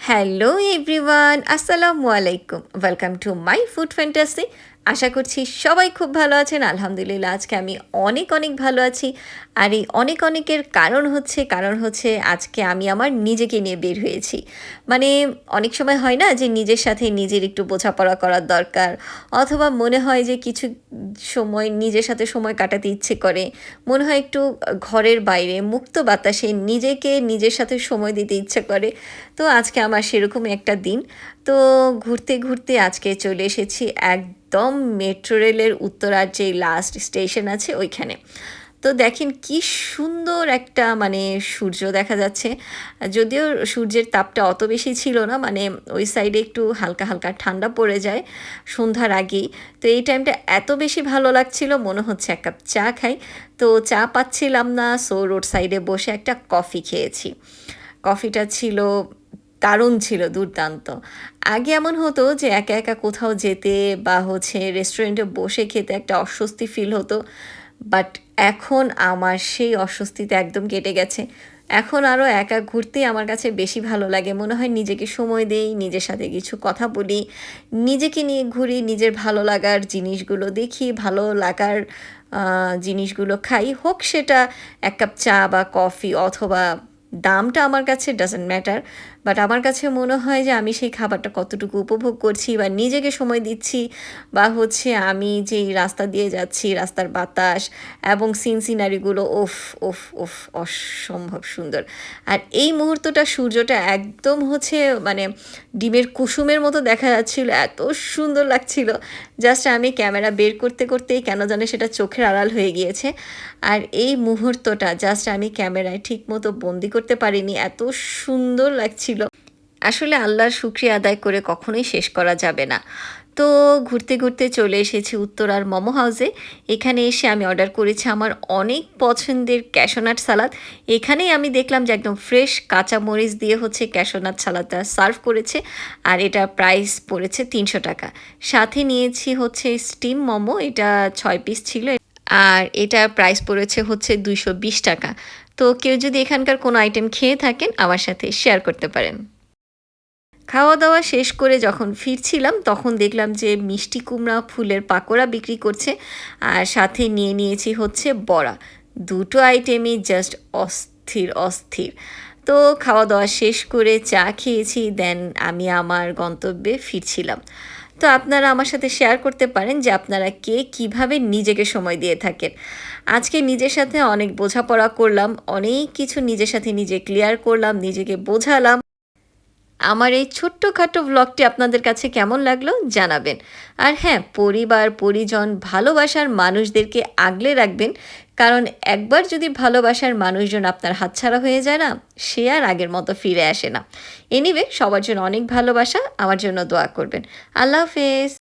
Hello everyone আসসালামু আলাইকুম welcome to my food fantasy আশা করছি সবাই খুব ভালো আছেন। আলহামদুলিল্লাহ, আজকে আমি অনেক অনেক ভালো আছি। আর এই অনেক, অনেকের কারণ হচ্ছে কারণ হচ্ছে আজকে আমি আমার নিজেকে নিয়ে বের হয়েছি। মানে অনেক সময় হয় না যে নিজের সাথে নিজের একটু বোঝাপড়া করার দরকার, অথবা মনে হয় যে কিছু সময় নিজের সাথে সময় কাটাতে ইচ্ছে করে। মনে হয় একটু ঘরের বাইরে, মুক্ত বাতাসে নিজেকে নিজের সাথে সময় দিতে ইচ্ছে করে। তো আজকে আমার সেরকমই একটা দিন। তো ঘুরতে ঘুরতে আজকে চলে এসেছি একদম মেট্রো রেলের উত্তরার যে লাস্ট স্টেশন আছে ওইখানে। তো দেখেন কি সুন্দর একটা মানে সূর্য দেখা যাচ্ছে। যদিও সূর্যের তাপটা অত বেশি ছিল না মানে ওই সাইডে একটু হালকা হালকা ঠান্ডা পড়ে যায় সন্ধ্যার আগেই। তো এই টাইমটা এত বেশি ভালো লাগছিল, মনে হচ্ছে এক কাপ চা খাই। তো চা পাচ্ছিলাম না সো রোড সাইডে বসে একটা কফি খেয়েছি। কফিটা ছিল দারুণ ছিল দুর্দান্ত। আগে এমন হতো যে একা একা কোথাও যেতে বা হচ্ছে রেস্টুরেন্টে বসে খেতে একটা অস্বস্তি ফিল হতো বাট এখন আমার সেই অস্বস্তিতে একদম কেটে গেছে। এখন আরও একা ঘুরতেই আমার কাছে বেশি ভালো লাগে। মনে হয় নিজেকে সময় দেই, নিজের সাথে কিছু কথা বলি, নিজেকে নিয়ে ঘুরি, নিজের ভালো লাগার জিনিসগুলো দেখি, ভালো লাগার জিনিসগুলো খাই। হোক সেটা এক কাপ চা বা কফি অথবা দামটা আমার কাছে ডাজেন্ট ম্যাটার বাট আমার কাছে মনে হয় যে আমি সেই খাবারটা কতটুকু উপভোগ করছি বা নিজেকে সময় দিচ্ছি বা হচ্ছে আমি যেই রাস্তা দিয়ে যাচ্ছি, রাস্তার বাতাস এবং সিন সিনারিগুলো ওফ ওফ ওফ অসম্ভব সুন্দর। আর এই মুহূর্তটা সূর্যটা একদম হচ্ছে মানে ডিমের কুসুমের মতো দেখা যাচ্ছিল, এত সুন্দর লাগছিল। জাস্ট আমি ক্যামেরা বের করতে করতেই কেন জানে সেটা চোখের আড়াল হয়ে গিয়েছে। আর এই মুহূর্তটা জাস্ট আমি ক্যামেরায় ঠিক মতো বন্দি করতে পারিনি। এত সুন্দর লাগছিল। আসলে আল্লাহর শুক্রিয়া আদায় করে কখনোই শেষ করা যাবে না। তো ঘুরতে ঘুরতে চলে এসেছি উত্তরার মোমো হাউসে। এখানে এসে আমি অর্ডার করেছি আমার অনেক পছন্দের ক্যাশোনাট সালাদ। এখানেই আমি দেখলাম যে একদম ফ্রেশ কাঁচা মরিচ দিয়ে হচ্ছে ক্যাশোনাট সালাদটা সার্ভ করেছে আর এটা প্রাইস পড়েছে তিনশো টাকা। সাথে নিয়েছি হচ্ছে স্টিম মোমো, এটা ছয় পিস ছিল। আর এটা প্রাইস পড়েছে হচ্ছে দুইশো বিশ টাকা। তো কেউ যদি এখানকার কোনো আইটেম খেয়ে থাকেন, আমার সাথে শেয়ার করতে পারেন। খাওয়া দাওয়া শেষ করে যখন ফিরছিলাম, তখন দেখলাম যে মিষ্টি কুমড়া ফুলের পাকোড়া বিক্রি করছে আর সাথে নিয়ে নিয়েছি হচ্ছে বড়া। দুটো আইটেমই জাস্ট অস্থির অস্থির। তো খাওয়া দাওয়া শেষ করে চা খেয়েছি দেন আমি আমার গন্তব্যে ফিরছিলাম। তো আপনারা আমার সাথে শেয়ার করতে পারেন যে আপনারা কে কীভাবে নিজেকে সময় দিয়ে থাকেন। আজকে নিজের সাথে অনেক বোঝাপড়া করলাম, অনেক কিছু নিজের সাথে নিজে ক্লিয়ার করলাম, নিজেকে বোঝালাম। আমার এই ছোট্টখাটো ব্লগটি আপনাদের কাছে কেমন লাগল জানাবেন। আর হ্যাঁ পরিবার, পরিজন, ভালোবাসার মানুষদেরকে আগলে রাখবেন কারণ একবার যদি ভালোবাসার মানুষজন আপনার হাতছাড়া হয়ে যায় না, সে আর আগের মতো ফিরে আসে না। এনিওয়ে, সবার জন্য অনেক ভালোবাসা। আমার জন্য দোয়া করবেন। আল্লাহ হাফেজ।